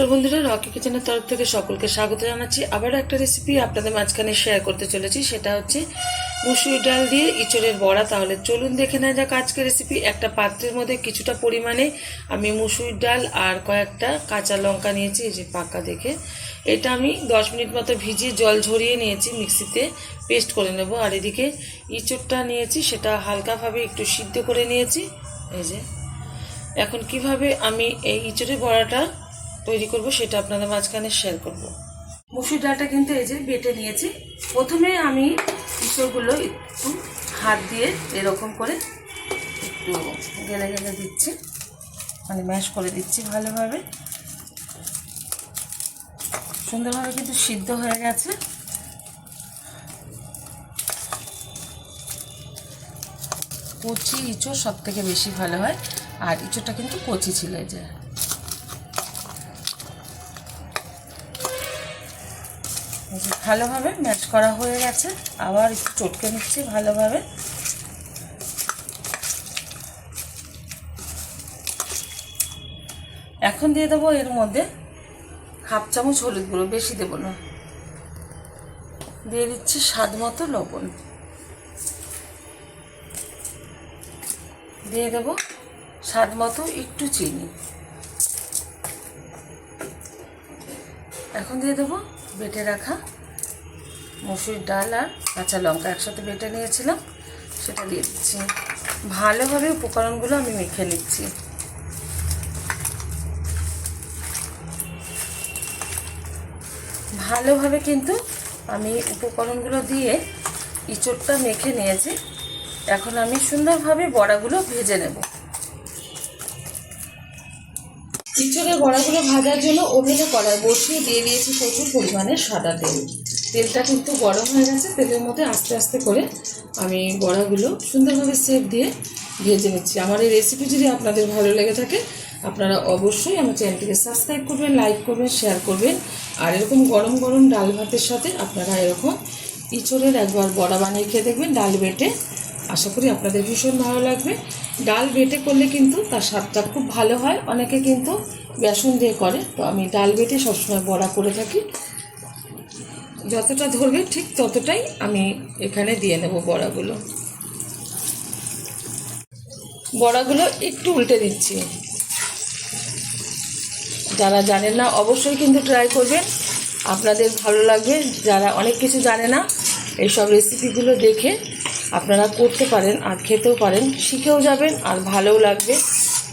নমস্কার বন্ধুরা, রকি কিচেনের তরফ থেকে সকলকে স্বাগত জানাচ্ছি। আবারও একটা রেসিপি আপনাদের মাঝখানে শেয়ার করতে চলেছি, সেটা হচ্ছে মুসুর ডাল দিয়ে ইঁচড়ের বড়া। তাহলে চলুন দেখে নেওয়া যাক আজকে রেসিপি একটা পাত্রের মধ্যে কিছুটা পরিমাণে আমি মুসুর ডাল আর কয়েকটা কাঁচা লঙ্কা নিয়েছি, এই যে পাকা দেখে। এটা আমি দশ মিনিট মতো ভিজিয়ে জল ঝরিয়ে নিয়েছি, মিক্সিতে পেস্ট করে নেব। আর এদিকে ইঁচড়টা নিয়েছি, সেটা হালকাভাবে একটু সিদ্ধ করে নিয়েছি। এই যে, এখন কীভাবে আমি এই ইঁচড়ের বড়াটা তৈরি করব, সেটা আপনাদের মাঝখানে শেয়ার করব। মুসুর ডালটা কিন্তু এই যে বেটে নিয়েছি। প্রথমে আমি ইঁচড়গুলো একটু হাত দিয়ে এরকম করে একটু গেলে গেলে দিচ্ছি। মানে ম্যাশ করে দিচ্ছি ভালোভাবে। সুন্দরভাবে কিন্তু সিদ্ধ হয়ে গেছে। কচি ইঁচড় সব থেকে বেশি ভালো হয়। আর ইঁচড়টা কিন্তু কচি ছিল যে। ভালোভাবে ম্যাচ করা হয়ে গেছে। আবার একটু চটকে নিচ্ছি ভালোভাবে। এখন দিয়ে দেবো এর মধ্যে হাফ চামচ হলুদ গুঁড়ো, বেশি দেবো না। দিয়ে দিচ্ছি স্বাদ মতো লবণ। দিয়ে দেবো স্বাদ মতো একটু চিনি। এখন দিয়ে দেবো বেটে রাখা মসুর ডাল আর কাঁচা লঙ্কা একসাথে বেটে নিয়েছিলাম, সেটা দিয়ে দিচ্ছি। ভালোভাবে উপকরণগুলো আমি মেখে নিচ্ছি। ভালোভাবে কিন্তু আমি উপকরণগুলো দিয়ে ইঁচড়টা মেখে নিয়েছি। এখন আমি সুন্দরভাবে বড়াগুলো ভেজে নেব। ইঁচড়ের বড়াগুলো ভাজার জন্য ওভেনে কড়াই বসিয়ে দিয়ে দিয়েছি প্রচুর পরিমাণে সাদা তেল। তেলটা কিন্তু গরম হয়ে গেছে, তেলের মধ্যে আস্তে আস্তে করে আমি বড়াগুলো সুন্দরভাবে সেপ দিয়ে ভেজে নিচ্ছি। আমার এই রেসিপি যদি আপনাদের ভালো লেগে থাকে, আপনারা অবশ্যই আমার চ্যানেলটিকে সাবস্ক্রাইব করবেন লাইক করবেন শেয়ার করবেন। আর এরকম গরম গরম ডাল ভাতের সাথে আপনারা এরকম ইঁচড়ের একবার বড়া বানিয়ে খেয়ে দেখবেন, ডাল বেটে আশা করি আপনাদের ভীষণ ভালো লাগবে। ডাল বেটে করলে কিন্তু তার স্বাদটা খুব ভালো হয়। অনেকে কিন্তু বেসন দিয়ে করে। তো আমি ডাল বেটে সবসময় বড়া করে থাকি। যতটা ধরবে ঠিক ততটাই আমি এখানে দিয়ে নেব বড়াগুলো। বড়াগুলো একটু উল্টে দিচ্ছি। যারা জানেন না অবশ্যই কিন্তু ট্রাই করবেন। আপনাদের ভালো লাগবে। যারা অনেক কিছু জানে না, এইসব রেসিপিগুলো দেখে আপনারা করতে পারেন আর খেতেও পারেন, শিখেও যাবেন আর ভালোও লাগবে।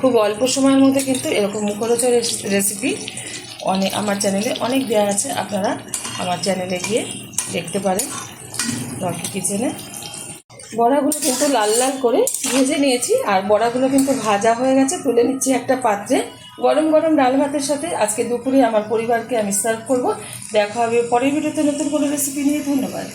খুব অল্প সময়ের মধ্যে কিন্তু এরকম মুখরোচক রেসিপি অনেক আমার চ্যানেলে অনেক দেওয়া আছে, আপনারা আমার চ্যানেলে গিয়ে দেখতে পারেন রকি কিচেনে বড়াগুলো কিন্তু লাল লাল করে ভেজে নিয়েছি আর বড়াগুলো কিন্তু ভাজা হয়ে গেছে, তুলে নিচ্ছি একটা পাত্রে। গরম গরম ডাল ভাতের সাথে আজকে দুপুরে আমার পরিবারকে আমি সার্ভ করব। দেখা হবে পরের ভিডিওতে নতুন কোনো রেসিপি নিয়ে, ধন্যবাদ।